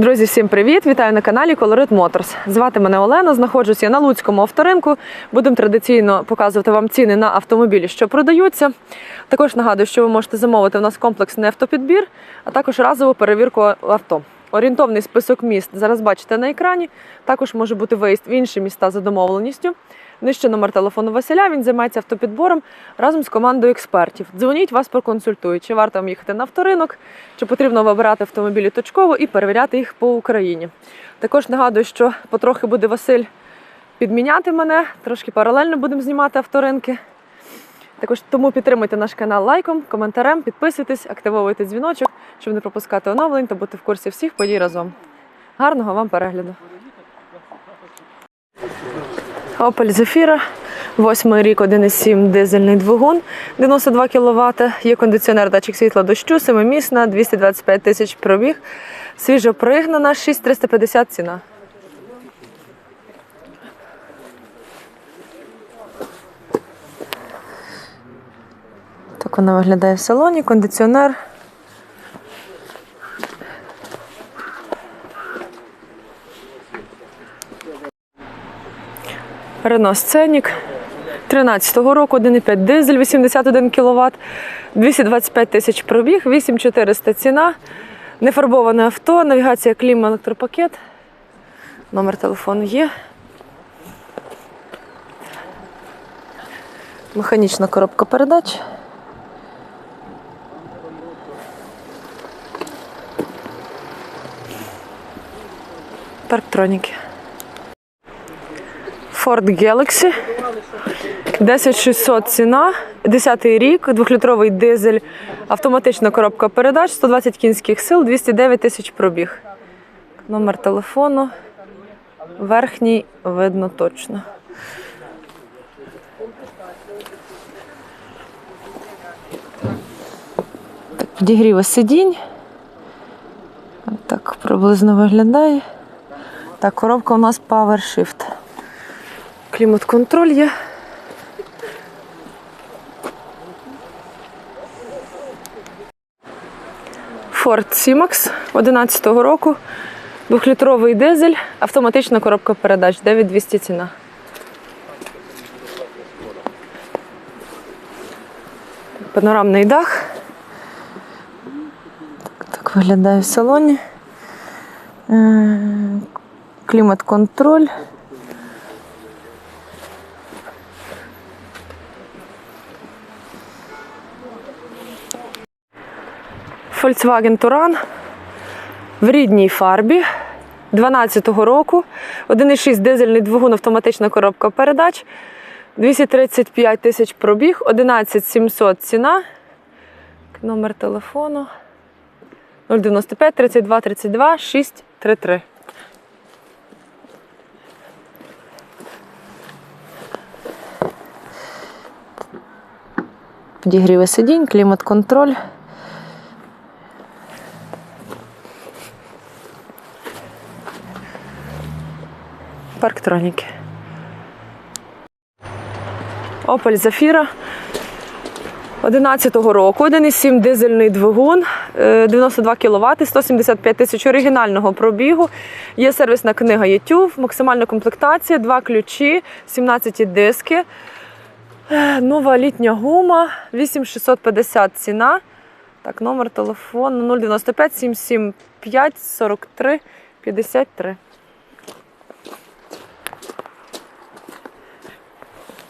Друзі, всім привіт! Вітаю на каналі Colorit Motors. Звати мене Олена. знаходжуся на Луцькому авторинку. Будемо традиційно показувати вам ціни на автомобілі, що продаються. Також нагадую, що ви можете замовити у нас комплексний автопідбір, а також разову перевірку авто. Орієнтовний список міст зараз бачите на екрані. Також може бути виїзд в інші міста за домовленістю. Нижче номер телефону Василя. Він займається автопідбором разом з командою експертів. Дзвоніть, вас проконсультують, чи варто вам їхати на авторинок, чи потрібно вибирати автомобілі точково і перевіряти їх по Україні. Також нагадую, що потрохи буде Василь підміняти мене, трошки паралельно будемо знімати авторинки. Також тому підтримуйте наш канал лайком, коментарем, підписуйтесь, активовуйте дзвіночок, щоб не пропускати оновлень та бути в курсі всіх подій разом. Гарного вам перегляду! Opel Zafira, восьмий рік, 1,7 дизельний двигун, 92 кВт, є кондиціонер датчик світла дощу, семимісна, 225 тисяч пробіг, свіжо пригнана, 6350 ціна. Так вона виглядає в салоні, кондиціонер. Renault Scenic 13-го року, 1,5 дизель, 81 кВт, 225 тисяч пробіг, 8400 ціна, нефарбоване авто, навігація кліма, електропакет. Номер телефону є. Механічна коробка передач. Парктроніки. Ford Galaxy. 10600 ціна, 10 рік, двохлітровий дизель, автоматична коробка передач, 120 кінських сил, 209 тисяч пробіг. Номер телефону. Верхній видно точно. Так, підігріва сидінь. Так приблизно виглядає. Так, коробка у нас PowerShift. Клімат-контроль є. Ford C-Max 11 року. Двохлітровий дизель, автоматична коробка передач, 9200 ціна. Панорамний дах. Так, так виглядає в салоні. Клімат-контроль. Volkswagen Touran в рідній фарбі 12-го року. 1,6 дизельний двигун, автоматична коробка передач. 235 тисяч пробіг, 11 700 ціна. Номер телефону 095 32 32 633. Підігріви сидінь, клімат-контроль. Парктроніки. Opel Zafira 11-го року, 1,7 дизельний двигун, е, 92 кВт, 175 тисяч оригінального пробігу. Є сервісна книга YouTube, максимальна комплектація, два ключі, 17 диски. Е, Нова літня гума, 8650 ціна. Так, номер телефону 095 775 43 53.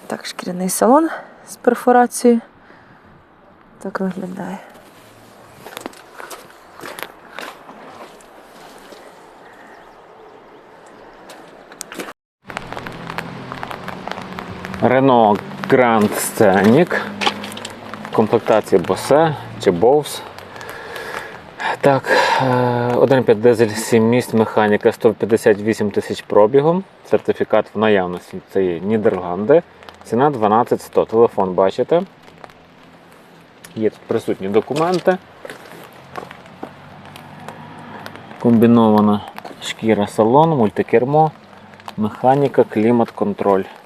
Так, шкіряний салон з перфорацією. Так виглядає. Renault Grand Scenic. Комплектація Bose чи Bose. Так, е, 1,5 дизель 7 місць, механіка 158 тисяч пробігом. Сертифікат в наявності. Це є Нідерланди. Ціна 12100. Телефон бачите. Є тут присутні документи. Комбінована шкіра салону, мультикермо, механіка, клімат-контроль. Так,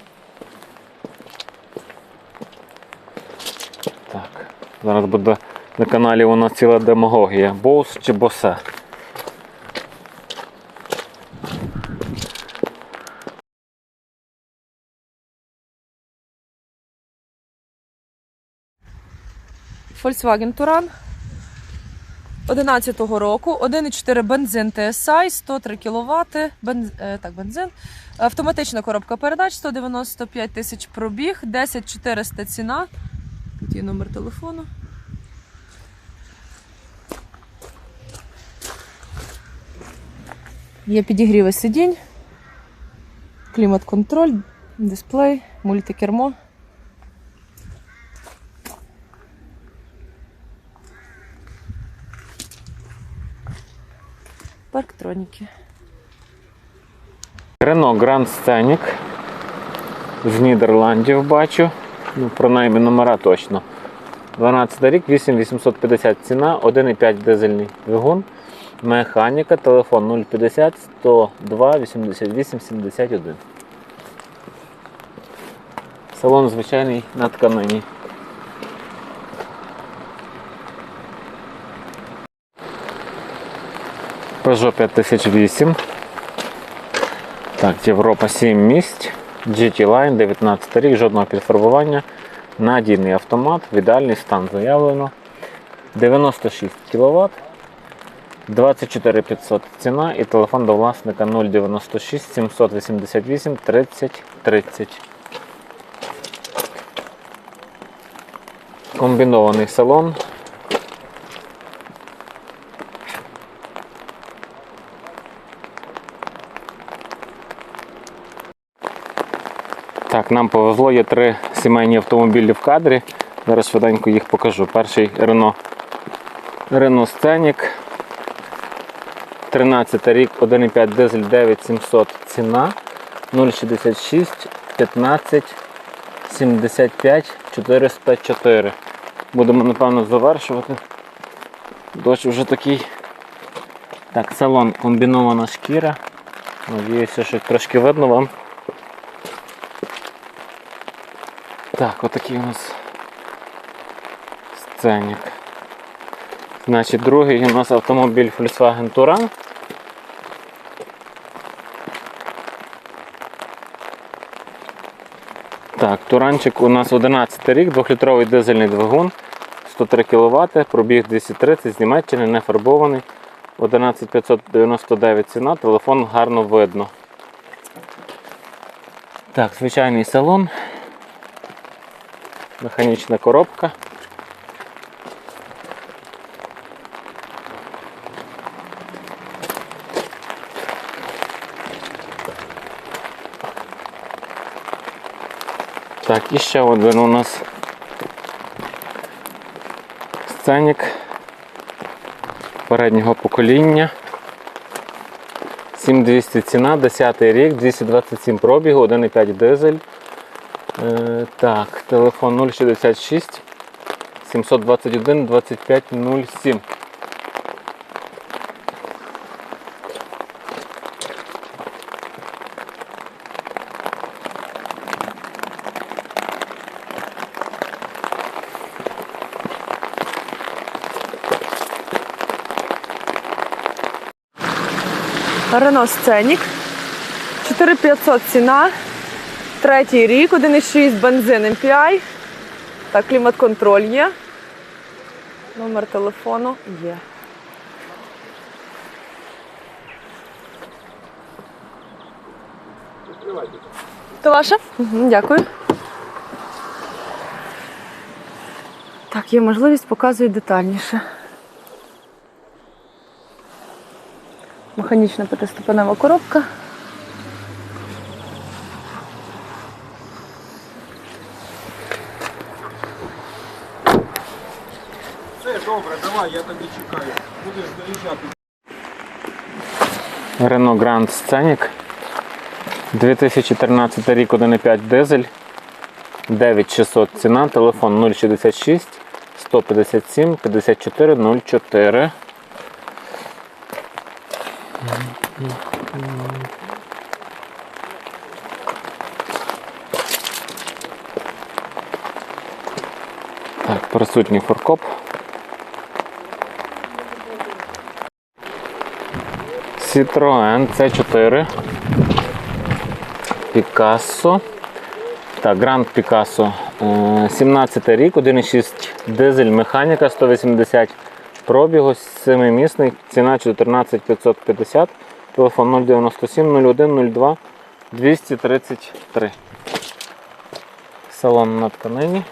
Зараз буде на каналі у нас ціла демагогія. Боус чи босе. Volkswagen Туран 11-го року, 1,4 бензин TSI, 103 кВт, бенз... так, бензин, автоматична коробка передач, 195 тисяч пробіг, 10-400 ціна. Тут є номер телефону. Є підігріви сидінь, клімат-контроль, дисплей, мультикермо. Парктроніки. Renault Grand Scenic з Нідерландів бачу. Ну, принаймні номера точно. 12 рік, 8850 ціна, 1,5 дизельний двигун, механіка, телефон 050 102 88 71. Салон звичайний на тканині. Peugeot 5008. Так, Європа 7 місць. GT Line 19 рік, жодного підфарбування. Надійний автомат, в ідеальний стан заявлено. 96 кВт. 24 500 ціна і телефон до власника 096 788 30 30. Комбінований салон. Так, нам повезло, є три сімейні автомобілі в кадрі. Зараз швиденько їх покажу. Перший Renault Renault Scenic. 13 рік, 1,5 дизель 9700 ціна. 066 15 75 404. Будемо, напевно, завершувати. Дощ вже такий. Так, салон комбінована шкіра. Надіюся, що трошки видно вам. Так, отакий у нас сценік. Значить, другий у нас автомобіль Volkswagen Touran. Так, Туранчик у нас 11 рік, 2-літровий дизельний двигун, 103 кВт, пробіг 230 з Німеччини, не фарбований. 11599 ціна, телефон гарно видно. Так, звичайний салон. Механічна коробка. Так, і ще один у нас сценік переднього покоління. 7200 ціна, 10 рік, 227 пробігу, 1,5 дизель. Е, так, телефон 066 721 25 07. Renault Scenic. 4500 ціна. Третій рік, 1,6 бензин MPI. Так, клімат-контроль є. Номер телефону є. Ваше? Угу, дякую. Так, є можливість, показую детальніше. Механічна п'ятиступенева коробка. Добре, давай, я тобі чекаю. Будеш доїжджати. Renault Grand Scenic. 2013 рік 1,5 дизель. 9600 ціна, телефон 066 157 54 04. Так, присутній форкоп. Citroen C4. Picasso. Так, Grand Picasso Е, 17 рік, 1,6 дизель механіка 180 пробігу, 7-місний, ціна 14 550, телефон 097 01 02 233. Салон на тканині.